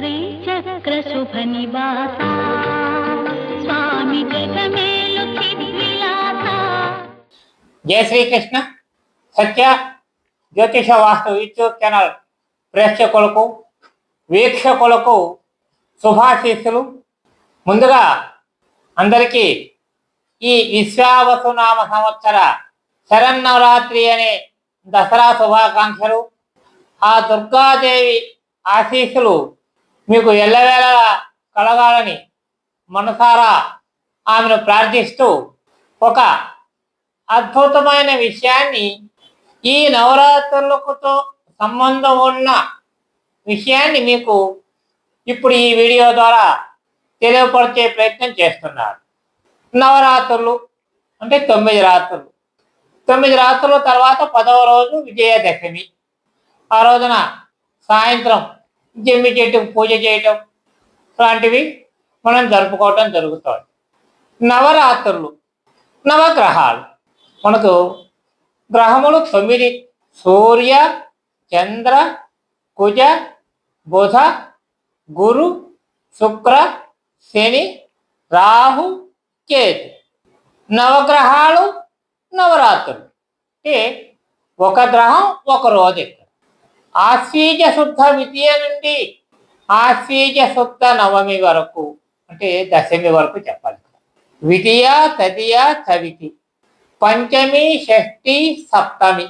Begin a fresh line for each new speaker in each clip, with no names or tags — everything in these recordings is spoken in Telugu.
శ్రీచక్రశుభనివాస స్వామి జగమేలు
జయ శ్రీకృష్ణ. సత్య జ్యోతిష వాస్తు యూట్యూబ్ ఛానల్ ప్రేక్షకులకు వీక్షకులకు శుభాశీస్సులు. ముందుగా అందరికీ ఈ విశ్వావసునామ సంవత్సర శరన్నవరాత్రి అనే దసరా శుభాకాంక్షలు. ఆ దుర్గాదేవి ఆశీస్సులు మీకు ఎల్లవేళ కలగాలని మనసారా ఆమెను ప్రార్థిస్తూ ఒక అద్భుతమైన విషయాన్ని ఈ నవరాత్రులకుతో సంబంధం ఉన్న విషయాన్ని మీకు ఇప్పుడు ఈ వీడియో ద్వారా తెలియపరిచే ప్రయత్నం చేస్తున్నారు. నవరాత్రులు అంటే తొమ్మిది రాత్రులు. తొమ్మిది రాత్రుల తర్వాత పదవ రోజు విజయదశమి. ఆ రోజున సాయంత్రం జమ్మి చెట్టుకు పూజ చేయటం లాంటివి మనం జరుపుకోవటం జరుగుతుంది నవరాత్రులు నవగ్రహాలు. మనకు గ్రహములు తొమ్మిది. సూర్య చంద్ర కుజ బుధ గురు శుక్ర శని రాహు కేతు. నవగ్రహాలు నవరాత్రులు. అంటే ఒక గ్రహం ఒక రోజు ఆశ్వీజ శుద్ధ విద్య నుండి ఆశ్వీజ శుద్ధ నవమి వరకు అంటే దశమి వరకు చెప్పాలి. విధియ తదియ చవితి. పంచమి షష్ఠి సప్తమి.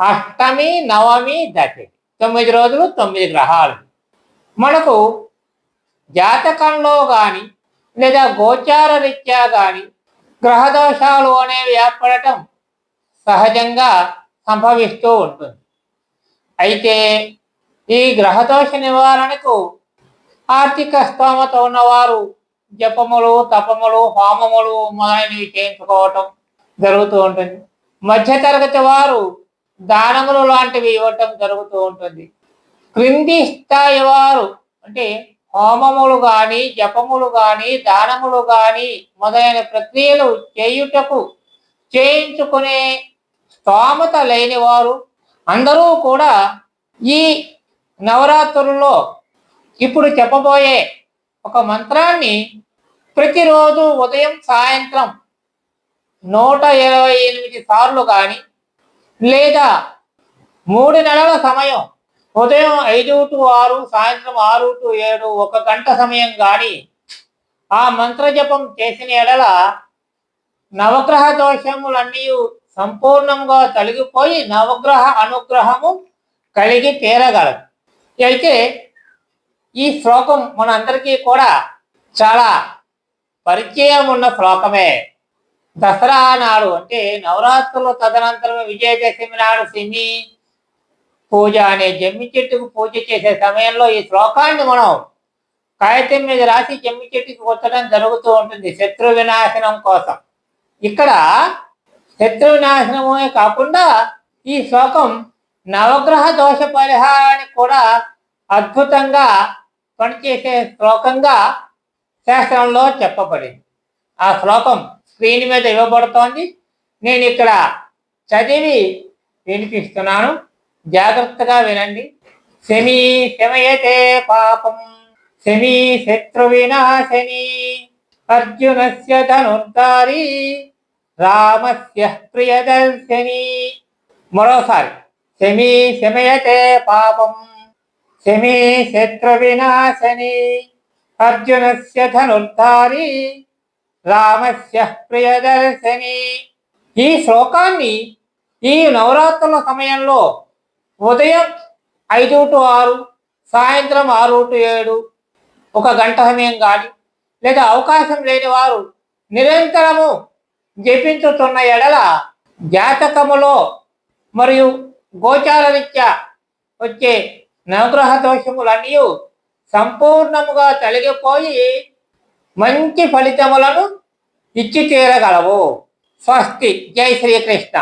అష్టమి నవమి దశమి. తొమ్మిది రోజులు తొమ్మిది గ్రహాలు. మనకు జాతకంలో కానీ లేదా గోచార రీత్యా కానీ గ్రహదోషాలు అనేవి ఏర్పడటం సహజంగా సంభవిస్తూ ఉంటుంది. అయితే ఈ గ్రహదోష నివారణకు ఆర్థిక స్తోమత ఉన్నవారు జపములు తపములు హోమములు మొదలైనవి చేయించుకోవటం జరుగుతూ ఉంటుంది. మధ్యతరగతి వారు దానములు లాంటివి ఇవ్వటం జరుగుతూ ఉంటుంది. క్రింది స్థాయి వారు అంటే హోమములు కానీ జపములు కానీ దానములు కానీ మొదలైన ప్రక్రియలు చేయుటకు చేయించుకునే స్తోమత లేని వారు అందరూ కూడా ఈ నవరాత్రుల్లో ఇప్పుడు చెప్పబోయే ఒక మంత్రాన్ని ప్రతిరోజు ఉదయం సాయంత్రం నూట ఇరవై ఎనిమిది సార్లు కానీ లేదా మూడు నెలల సమయం ఉదయం ఐదు టు ఆరు సాయంత్రం ఆరు టు ఏడు ఒక గంట సమయం కానీ ఆ మంత్ర జపం చేసిన ఎడల నవగ్రహ దోషములన్నీ సంపూర్ణంగా తొలగిపోయి నవగ్రహ అనుగ్రహము కలిగి తీరగలదు. అయితే ఈ శ్లోకం మనందరికీ కూడా చాలా పరిచయం ఉన్న శ్లోకమే. దసరా నాడు అంటే నవరాత్రులు తదనంతరం విజయదశమి నాడు సిమి పూజ అనే జమ్మి చెట్టుకు పూజ చేసే సమయంలో ఈ శ్లోకాన్ని మనం కాగితం మీద రాసి జమ్మి చెట్టుకు కొట్టడం జరుగుతూ ఉంటుంది శత్రు వినాశనం కోసం. ఇక్కడ శత్రువినాశనము కాకుండా ఈ శ్లోకం నవగ్రహ దోష పరిహారానికి కూడా అద్భుతంగా పనిచేసే శ్లోకంగా శాస్త్రంలో చెప్పబడింది. ఆ శ్లోకం స్క్రీన్ మీద ఇవ్వబడుతోంది. నేను ఇక్కడ చదివి వినిపిస్తున్నాను. జాగ్రత్తగా వినండి. శని శమయతే పాపం. శని శత్రు వినాశని అర్జునస్య ధనుర్ధారి. రామస్య ప్రియదర్శని మరోసారి శమి శమయతే పాపం శమి శత్రు వినాశని అర్జునస్య ధనుర్ధారి రామస్య ప్రియదర్శని ఈ శ్లోకాన్ని ఈ నవరాత్రుల సమయంలో ఉదయం ఐదు టు ఆరు సాయంత్రం ఆరు టు ఏడు ఒక గంట సమయం కానీ లేదా అవకాశం లేని వారు నిరంతరము జపించుతున్న ఎడల జాతకములో మరియు గోచార రీత్యా వచ్చే నవగ్రహ దోషములన్నీ సంపూర్ణముగా తొలగిపోయి మంచి ఫలితములను ఇచ్చి తీరగలవు. స్వస్తి. జై శ్రీకృష్ణ.